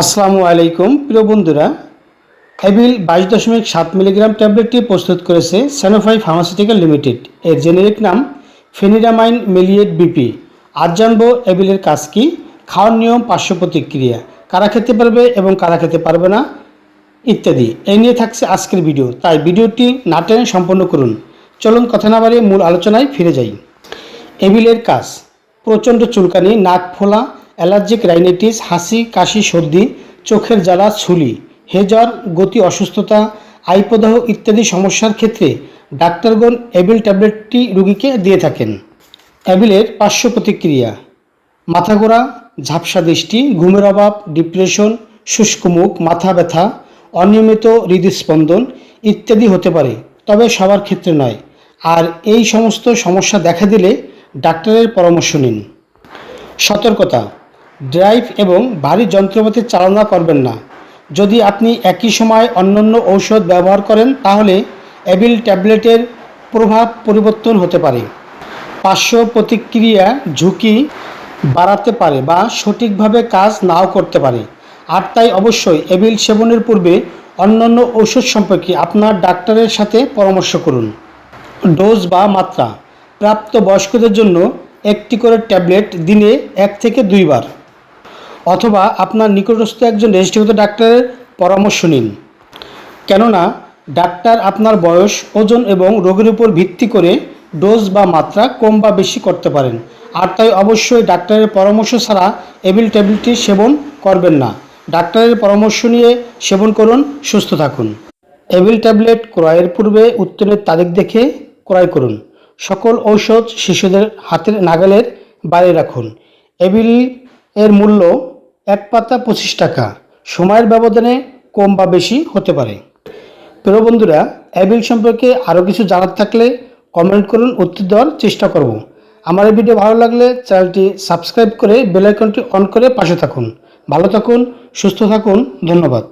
আসসালামু আলাইকুম, প্রিয় বন্ধুরা। অ্যাবিল বাইশ দশমিক সাত মিলিগ্রাম ট্যাবলেটটি প্রস্তুত করেছে স্যানোফাই ফার্মাসিউটিক্যাল লিমিটেড এর জেনেরিক নাম ফেনিডামাইন মেলিয়েট বিপি। আজ জানব অ্যাবিলের কাজ কি, খাওয়ার নিয়ম, পার্শ্ব প্রতিক্রিয়া, কারা খেতে পারবে এবং কারা খেতে পারবে না, ইত্যাদি। এই নিয়ে থাকছে আজকের ভিডিও। তাই ভিডিওটি না টেনে সম্পন্ন করুন। চলুন কথা না বাড়িয়ে মূল আলোচনায় ফিরে যাই। এবিলের কাজ, প্রচণ্ড চুলকানি, নাক ফোলা অ্যালার্জিক রাইনাইটিস হাসি, কাশি, সর্দি, চোখের জ্বালা, ছুলি, হেজর, গতি অসুস্থতা, আইপদাহ ইত্যাদি সমস্যার ক্ষেত্রে ডাক্তারগণ এবিল ট্যাবলেটটি রুগীকে দিয়ে থাকেন। অ্যাবিলের পার্শ্ব প্রতিক্রিয়া, মাথা ঘোরা, ঝাপসা দৃষ্টি, ঘুমের অভাব, ডিপ্রেশন, শুষ্ক মুখ, মাথা ব্যথা, অনিয়মিত হৃদস্পন্দন ইত্যাদি হতে পারে, তবে সবার ক্ষেত্রে নয়। আর এই সমস্ত সমস্যা দেখা দিলে ডাক্তারের পরামর্শ নিন। সতর্কতা ড্রাইভ এবং ভারী যন্ত্রপাতি চালনা করবেন না। যদি আপনি একই সময় অন্যান্য ঔষধ ব্যবহার করেন, তাহলে অ্যাবিল ট্যাবলেটের প্রভাব পরিবর্তন হতে পারে। পার্শ্ব প্রতিক্রিয়া ঝুঁকি বাড়াতে পারে বা সঠিকভাবে কাজ নাও করতে পারে। আর তাই অবশ্যই এবিল সেবনের পূর্বে অন্যান্য ঔষধ সম্পর্কে আপনার ডাক্তারের সাথে পরামর্শ করুন। ডোজ বা মাত্রা। প্রাপ্ত বয়স্কদের জন্য একটি করে ট্যাবলেট দিনে এক থেকে দুইবার। অথবা আপনার নিকটস্থ একজন রেজিস্ট্রিগত ডাক্তারের পরামর্শ নিন। কেননা, ডাক্তার আপনার বয়স, ওজন এবং রোগের উপর ভিত্তি করে ডোজ বা মাত্রা কম বা বেশি করতে পারেন। আর তাই অবশ্যই ডাক্তারের পরামর্শ ছাড়া এবিল ট্যাবলেটটি সেবন করবেন না। ডাক্তারের পরামর্শ নিয়ে সেবন করুন, সুস্থ থাকুন। এবিল ট্যাবলেট ক্রয়ের পূর্বে উত্তরের তারিখ দেখে ক্রয় করুন। সকল ঔষধ শিশুদের হাতের নাগালের বাইরে রাখুন। এবিল এর মূল্য এক পাতা পঁচিশ টাকা। সময়ের ব্যবধানে কম বা বেশি হতে পারে। প্রিয় বন্ধুরা অ্যাবিল সম্পর্কে আরও কিছু জানার থাকলে কমেন্ট করুন, উত্তর দেওয়ার চেষ্টা করব। আমার এই ভিডিও ভালো লাগলে চ্যানেলটি সাবস্ক্রাইব করে বেলাইকনটি অন করে পাশে থাকুন। ভালো থাকুন, সুস্থ থাকুন, ধন্যবাদ।